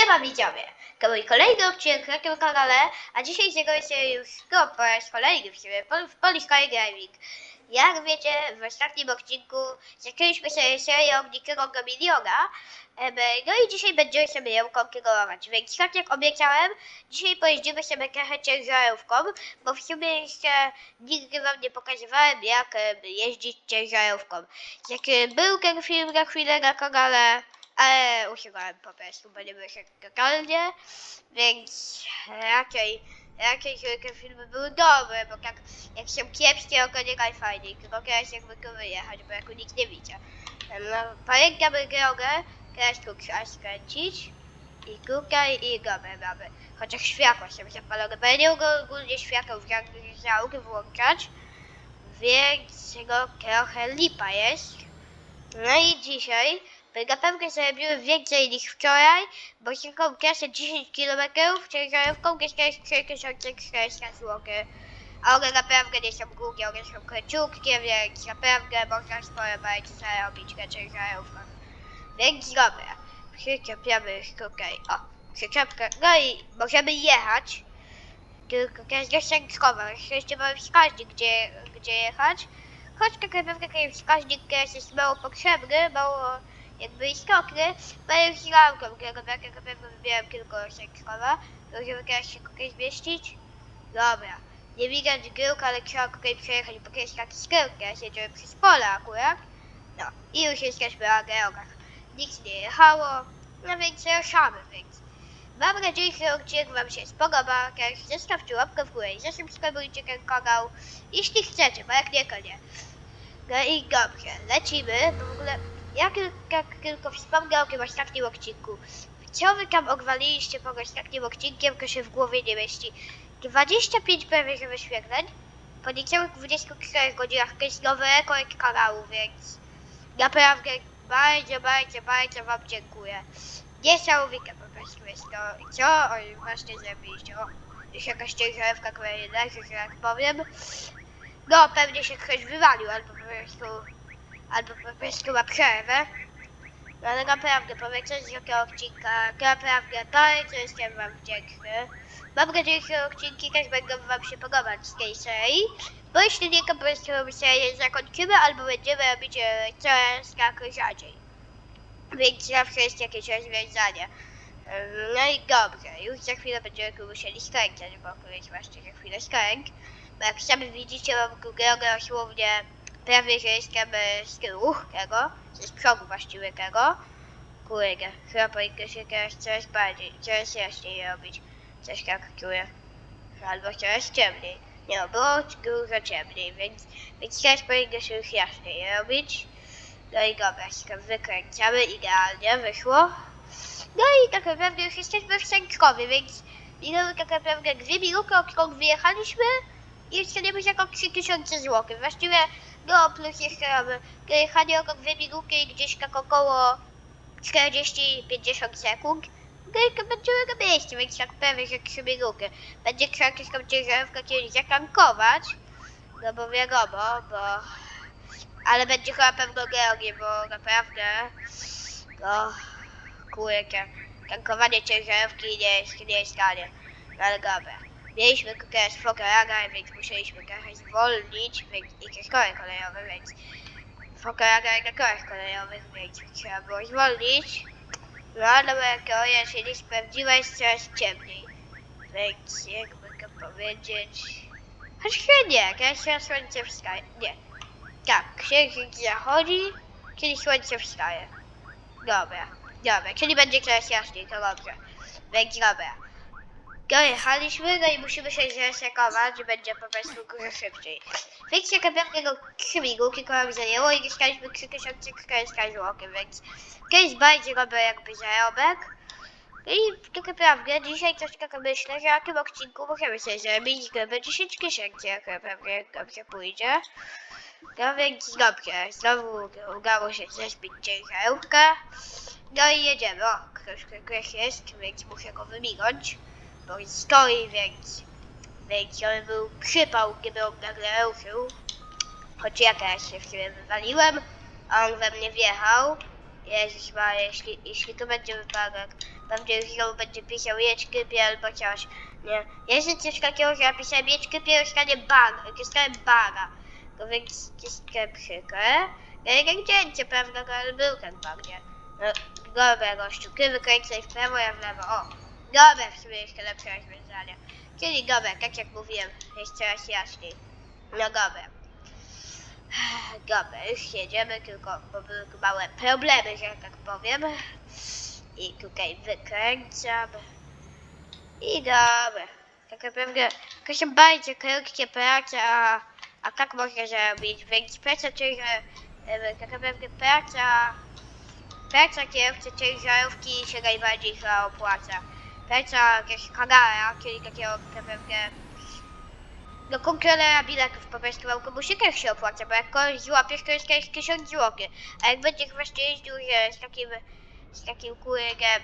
Siema widzowie! To mój kolejny odcinek na tym kanale, a dzisiaj zajmuję się już no, po raz kolejny w Pol- w Polish Gaming. Jak wiecie, w ostatnim odcinku zaczęliśmy sobie serię Miliona, em, no i dzisiaj będziemy sobie ją kontynuować. Więc tak jak obiecałem, dzisiaj pojeździmy sobie trochę ciężarówką, bo w sumie jeszcze nigdy wam nie pokazywałem jak jeździć ciężarówką. Jak był ten film na chwilę na kanale, ale usiłowałem po prostu, bo nie wyszedł totalnie, więc raczej, raczej te filmy były dobre, bo tak jak są kiepskie, to nie najfajniej, tylko teraz jak tylko wyjechać, bo jak nikt nie widzi. No, pamiętamy drogę, teraz tu trzeba skręcić i tutaj i dobra mamy. Chociaż światła są zapalone, bo ja nie mogę ogólnie świateł w załóg włączać, więc no trochę lipa jest. No i dzisiaj na pewno zrobiłem więcej niż wczoraj, bo taką trasę 10 km ciężarówką kosztuje 3400 zł. A one naprawdę nie są głupie, one są króciutkie, więc naprawdę można sporo bajki zarobić na ciężarówkach. Więc dobra, przyczepiamy tutaj, o, przyczepkę, no i możemy jechać. Tylko dość ryzykowne, jeszcze mamy wskaźnik, gdzie, gdzie jechać. Choć tak naprawdę ten wskaźnik teraz jest mało potrzebny, mało jakby istotny, bo ja lamką, którego tak jak na pewno wybieram tylko sekskowa, to żeby teraz się tutaj zmieścić. Dobra, nie widać gryłk, ale trzeba tutaj przejechać, bo jest taki skręt, teraz jedziemy przez pole akurat. No, i już jesteśmy na drogach. Nic nie jechało, no więc ruszamy, więc. Mam nadzieję, że odcinek wam się spodoba, też zostawcie łapkę w górę i zasubskrybujcie ten kanał, jeśli chcecie, bo jak nie, to nie. No i dobrze, lecimy, bo w ogóle ja jak tylko wspomnę o tym ostatnim odcinku. Co wy tam ogwaliliście po ostatnim odcinkiem, to się w głowie nie mieści. 25 prawie wyświetleń, po niecałych 24 godzinach to jest nowy rekord kanału, więc naprawdę bardzo, bardzo, bardzo wam dziękuję. Niesamowite po prostu jest to, co oni właśnie zrobiliście. O, już jakaś ciężarówka kolejna że jak powiem. No, pewnie się ktoś wywalił, albo po prostu albo po prostu ma przerwę. No ale naprawdę, po większości takiego odcinka, naprawdę bardzo jestem wam wdzięczny. Mam nadzieję, że odcinki też będą wam się podobać z tej serii. Bo jeśli nie, to po prostu serię zakończymy, albo będziemy robić e, coraz tak rzadziej. Więc zawsze jest jakieś rozwiązanie. Em, No i dobrze, już za chwilę będziemy musieli skręcać, bo jest właśnie za chwilę skręć. Bo jak sami widzicie, mam drugą dosłownie prawie, że jestem z tyłu tego, z przodu właściwie tego. Kurde, chyba powinno się teraz coraz bardziej, coraz jaśniej robić. Coś tak czuję. Albo coraz ciemniej. Nie było dużo ciemniej, więc, więc teraz powinno się już jaśniej robić. No i dobra, się wykręcamy, idealnie wyszło. No i tak naprawdę już jesteśmy w Sęczkowie, więc minęły tak naprawdę dwie minuty, odkąd wyjechaliśmy i jeszcze nie będzie jako 3000 zł. Właściwie no plus jeszcze mamy jechanie około 2 minuty i gdzieś tak około 40-50 sekund. To będziemy na więc tak pewnie, że 3 minuty. Będzie trzeba jakąś tam ciężarówkę kiedyś zatankować, no bo wiadomo, bo... Ale będzie chyba pewno drogie, bo naprawdę... No... Kurczę, tankowanie ciężarówki nie jest, nie jest tanie. No ale dobra. Mieliśmy teraz Fokaraga, więc musieliśmy trochę zwolnić, więc i kory kolejowe, więc Fokaraga i na korach kolejowych, więc trzeba było zwolnić. No ale moja teoria się nie sprawdziła, jest coraz ciemniej. Więc jakby to powiedzieć... Choć chyba nie, kiedy się słońce wstaje. Nie. Tak, księżyc zachodzi, kiedy słońce wstaje. Dobra, dobra, czyli będzie coraz jaśniej, to dobrze. Więc dobra. Dojechaliśmy, no i musimy się zresekować, będzie po prostu dużo szybciej. Więc no 3 minuty koło nam zajęło i dostaliśmy 3400 zł, więc to jest bardzo dobry jakby zarobek. I tak naprawdę dzisiaj coś takiego myślę, że na tym odcinku możemy sobie zrobić grubo 10 tysięcy, jak naprawdę dobrze pójdzie. No więc dobrze, znowu udało się zespić ciężarówkę. No i jedziemy, o, ktoś jest, więc muszę go wymignąć bo stoi, więc, więc on był przypał, gdyby on nagle ruszył. Choć ja teraz się w siebie wywaliłem, a on we mnie wjechał. Jezus ma, jeśli, jeśli to będzie wypadek, pewnie już znowu będzie pisał jedź kypie albo coś, nie? Jest coś takiego, że ja pisałem jedź kypie, dostanie baga, dostałem baga. No więc jest przykre. Ja nie wdzięcie, prawda, no, ale był ten bag, nie? No, dobra, gościu, ty wykręcaj w prawo, ja w lewo, o. Dobra, w sumie jeszcze lepsze rozwiązanie. Czyli dobra, tak jak mówiłem, jest coraz jaśniej. No dobra. Dobra, już jedziemy, tylko były małe problemy, że tak powiem. I tutaj wykręcam. I dobra. Tak naprawdę, proszę bardzo, krótkie prace, a, a tak można zrobić. Więc praca czyli, tak naprawdę praca, praca kierowcy ciężarówki się najbardziej chyba opłaca. Praca jakiegoś kagara, czyli takiego tak naprawdę do kontrolera biletów po prostu w autobusie też się opłaca, bo jak kogoś złapiesz, to jest jakieś 1000 zł. A jak będziesz właśnie jeździł z takim, z takim kurygiem,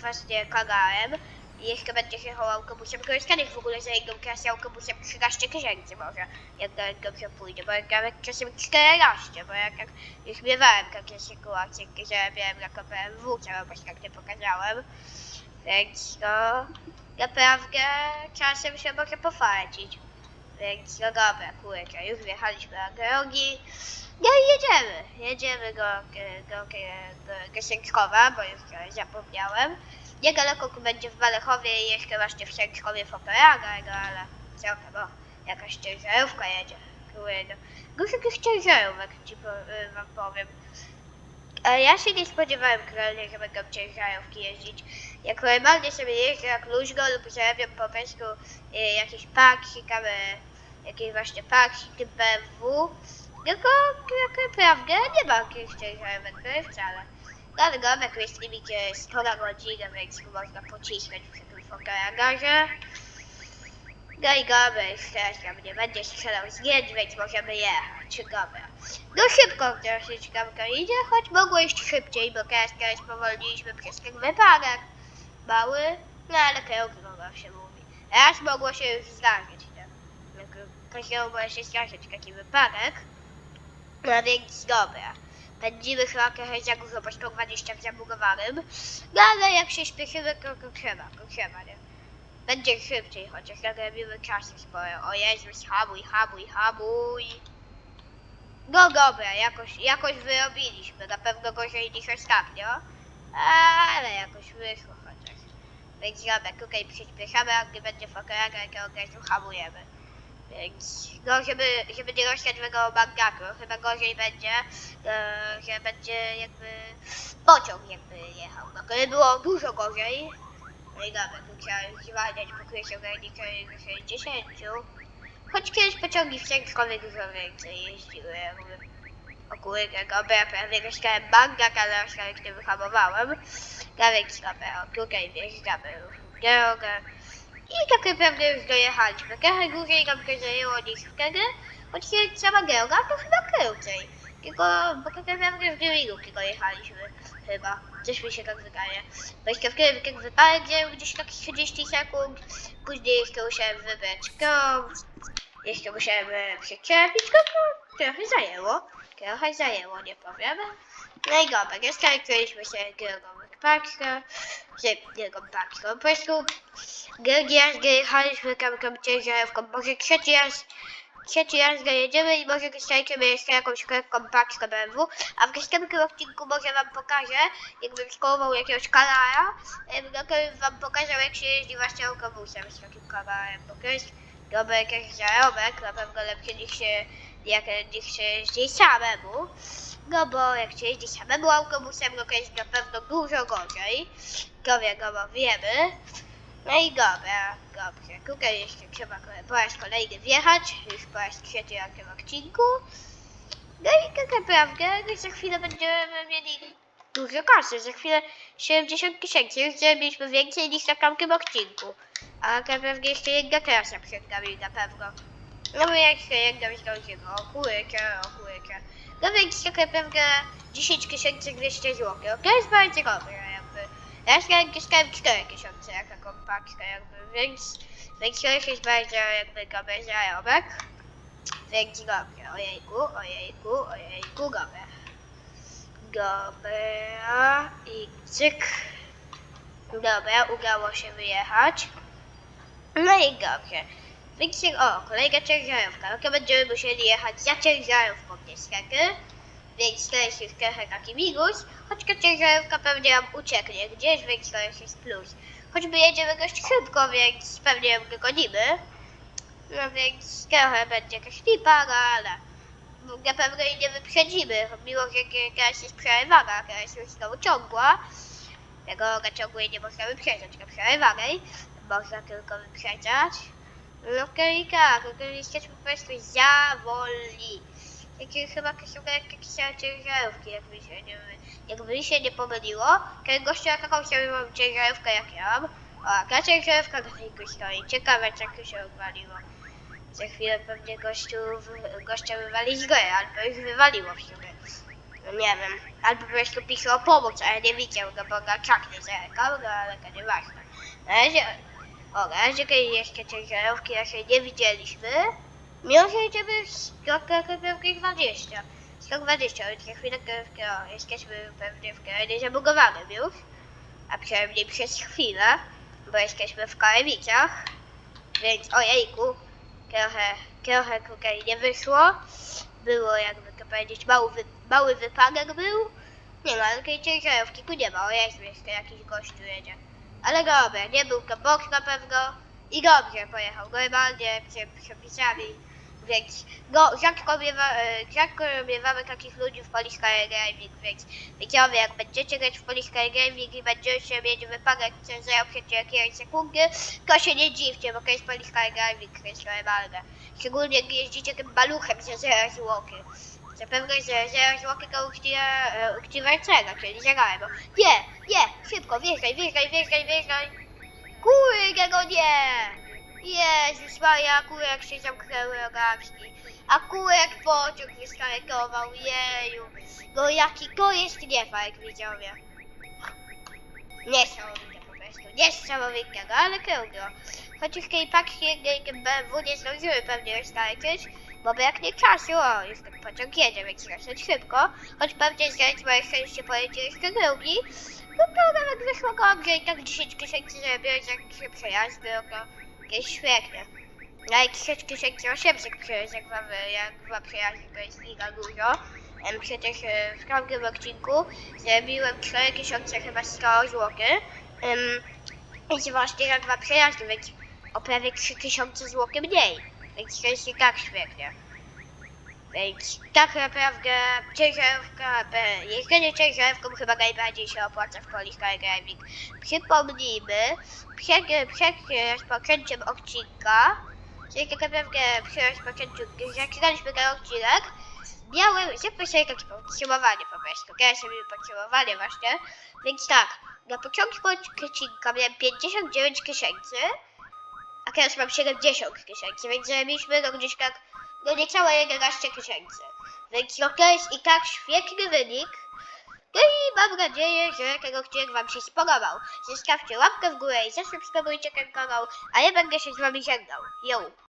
właśnie kagarem, i jeszcze będziesz jechał autobusem, to jest kiedyś w ogóle za jedną klasę autobusem 13 tysięcy może, jak dobrze pójdzie, bo jak nawet czasem 14, bo jak, jak już miewałem takie sytuacje, że miałem jako BMW, jakoś tak nie pokazałem. Więc no, naprawdę czasem się może pofarcić. Więc no dobra, kurczę, już wjechaliśmy na drogi. No i jedziemy, jedziemy do, do, do, Gasięczkowa, bo już zapomniałem. Niedaleko będzie w Walechowie i jeszcze właśnie w Sęczkowie w Operaga, no ale tam, o, jakaś ciężarówka jedzie. Kurde, dużo tych ciężarówek ci po, y, wam powiem. A ja się nie spodziewałem że będą ciężarówki jeździć. Jak normalnie sobie jeżdżę jak luźno lub zarabiam po prostu y, jakiś paksik, albo jakiś właśnie paksik typ BMW, tylko tak naprawdę nie ma jakichś to jest wcale. No ale gomek jest limit e, 100 na godzinę, więc można pocisnąć przy tym fotoradarze. No i już teraz tam nie będzie strzelał zdjęć, więc możemy jechać. Dobra. No szybko troszeczkę idzie, choć mogło iść szybciej, bo teraz teraz powolniliśmy przez ten wypadek. Mały, no ale krągno się mówi. Raz mogło się już zdarzyć, nie? Każdemu może się zdarzyć taki wypadek. No więc dobra. Pędzimy chyba trochę za dużo, bo 120 w zabugowanym. No ale jak się śpieszymy, to, to trzeba, to trzeba, nie? Będzie szybciej, chociaż nagrabimy czasu sporo. O Jezus, hamuj, hamuj, hamuj. No dobra, jakoś, jakoś wyrobiliśmy. Na pewno gorzej niż ostatnio. Ale jakoś wyszło Więc dobra, tutaj przyspieszamy, a gdy będzie fotoraga, to od razu hamujemy. Więc, no żeby, żeby nie rozsiać tego mangaku, chyba gorzej będzie, e, że będzie jakby pociąg jakby jechał. No gdyby było dużo gorzej, no i dobra, tu trzeba zwalniać po krysie ograniczeń 60. Choć kiedyś pociągi w Sękowie dużo więcej jeździły, jakby o kurde, dobra, prawie rozkałem mangak, ale rozkałem nie wyhamowałem. No więc dobra, o tutaj wjeżdżamy już w drogę. I tak naprawdę już dojechaliśmy. Trochę dłużej nam to zajęło niż wtedy, choć jest sama droga to chyba krócej. Tylko, bo tak naprawdę w dwie minuty dojechaliśmy chyba. Coś mi się tak wydaje. Bo jeszcze wtedy ten wypadek zajął gdzieś tak 30 sekund, później jeszcze musiałem wybrać krąg, jeszcze musiałem e, przyczepić, to trochę zajęło. Trochę zajęło, nie powiem. No i dobra, rozkręciliśmy się drogą paczkę, że drugą paczką. Po prostu drugi raz dojechaliśmy kamką ciężarówką, może trzeci raz, trzeci raz dojedziemy i może dostajemy jeszcze jakąś krótką paczkę BMW, a w następnym odcinku może wam pokażę, jakbym szkołował jakiegoś kalara, em, no wam pokazał jak się jeździ właśnie autobusem z takim kalarem, bo to jest dobry jakiś zarobek, na pewno lepszy niż się, jak, niż się jeździ samemu. No bo jak się jeździ samemu autobusem, no to jest na pewno dużo gorzej. Wiadomo, wiemy. No i dobra, dobrze. Tutaj jeszcze trzeba po raz kolejny wjechać, już po raz trzeci na tym odcinku. No i tak naprawdę no za chwilę będziemy mieli dużo kasy, za chwilę 70 tysięcy, już zrobiliśmy więcej niż na tamtym odcinku. A tak naprawdę jeszcze jedna klasa przed nami na pewno. No bo jeszcze jedna zdążymy, o kurczę, o kurczę. No więc tak naprawdę 10 200 zł. To jest bardzo dobre jakby. Ja dostałem 4 tysiące jak taką paczkę jakby, więc, więc to jest bardzo jakby dobry zarobek. Więc dobrze, ojejku, ojejku, ojejku, dobre. Dobra. I cyk. Dobra, udało się wyjechać. No i dobrze. Więc o, kolejna ciężarówka. No to będziemy musieli jechać za ciężarówką niestety. Więc to jest już trochę taki minus. Choć ciężarówka pewnie nam ucieknie gdzieś, więc to jest już plus. Choćby jedziemy dość szybko, więc pewnie ją dogonimy. No więc trochę będzie jakaś lipa, no ale na pewno jej nie wyprzedzimy. Mimo, że teraz jest przerywana, teraz już znowu ciągła. Tego na ciągłej nie można wyprzedzać, na przerywanej można tylko wyprzedzać. No okej, jesteśmy po prostu za wolni. Jakie chyba są jakieś ciężarówki, jakby się nie, jakby się nie pomyliło. Ten gościu taką sobie mam ciężarówkę jak ja mam. O, ta ciężarówka do niego stoi. Ciekawe, czy się wywaliło. Za chwilę pewnie gościu, gościa wywali z gry, albo już wywaliło w sumie. No nie wiem. Albo po prostu pisał o pomoc, a ja nie widział go, bo go czaknie zerkał, no ale to nieważne. Na razie, o, razie jeszcze ciężarówki raczej nie widzieliśmy. Mimo, że idziemy z kropki 20. 120, ale za chwilę krówki, o, jesteśmy pewnie w terenie zabugowanym już. A przynajmniej przez chwilę, bo jesteśmy w Karewicach. Więc ojejku, trochę, trochę tutaj nie wyszło. Było jakby to powiedzieć, mały, wy, mały wypadek był. Nie ma takiej ciężarówki, tu nie ma, o jest jeszcze jakiś gościu jedzie. Ale dobra, nie był to bok na pewno i dobrze pojechał, normalnie, przepisami. Więc no, rzadko, miewa, e, rzadko miewamy takich ludzi w Polish Car Gaming, więc widzowie, jak będziecie grać w Polish Car Gaming i będziecie mieć wypadek ciężaru przed jakieś sekundy, to się nie dziwcie, bo to jest Polish Car Gaming, to jest normalne. Szczególnie gdy jeździcie tym maluchem za 0 zł. Zapewne, że 0 zł to uczciwa, e, czyli zagrałem. Nie, nie, szybko, wjeżdżaj, wjeżdżaj, wjeżdżaj, wjeżdżaj. Kurde, no nie! Jezus Maria, kurek się zamknęły rogawki. A kurek pociąg wystartował, jeju. No jaki to jest niefajk, widzowie. Niesamowite po prostu, niesamowite, no ale kiełgo. Chociaż tej paczki jednej BMW nie zdążyły pewnie roztańczyć, bo braknie czasu, o, już ten pociąg jedzie, więc dosyć szybko. Choć pewnie zdjęć moje szczęście pojedzie jeszcze drugi. No to nawet wyszło dobrze i tak 10 tysięcy zrobiłeś, jak się przejazdy, no jest świetnie. Na jak 6 tysięcy 800 przejazd, jak wam, jak wam przejazdy, to jest giga dużo. Przecież e, w tamtym odcinku zrobiłem 4000 chyba 100 zł. Um, więc właśnie jak dwa przejazdy, więc o prawie 3000 zł mniej. Więc to jest i tak świetnie. Więc tak naprawdę ciężarówka, jeżdżenie ciężarówką chyba najbardziej się opłaca w Polish Car Gaming. Przypomnijmy, przed, przed rozpoczęciem odcinka, czyli tak naprawdę przy rozpoczęciu, gdy zaczynaliśmy ten odcinek, miałem, sobie takie podsumowanie po prostu, teraz robimy podsumowanie właśnie, więc tak, na początku odcinka miałem 59 tysięcy, a teraz mam 70 tysięcy, więc zarobiliśmy no gdzieś tak, no niecałe 11 tysięcy. Więc no to jest i tak świetny wynik. No i mam nadzieję, że ten odcinek Wam się spodobał. Zostawcie łapkę w górę i zasubskrybujcie ten kanał, a ja będę się z Wami żegnał. Yo!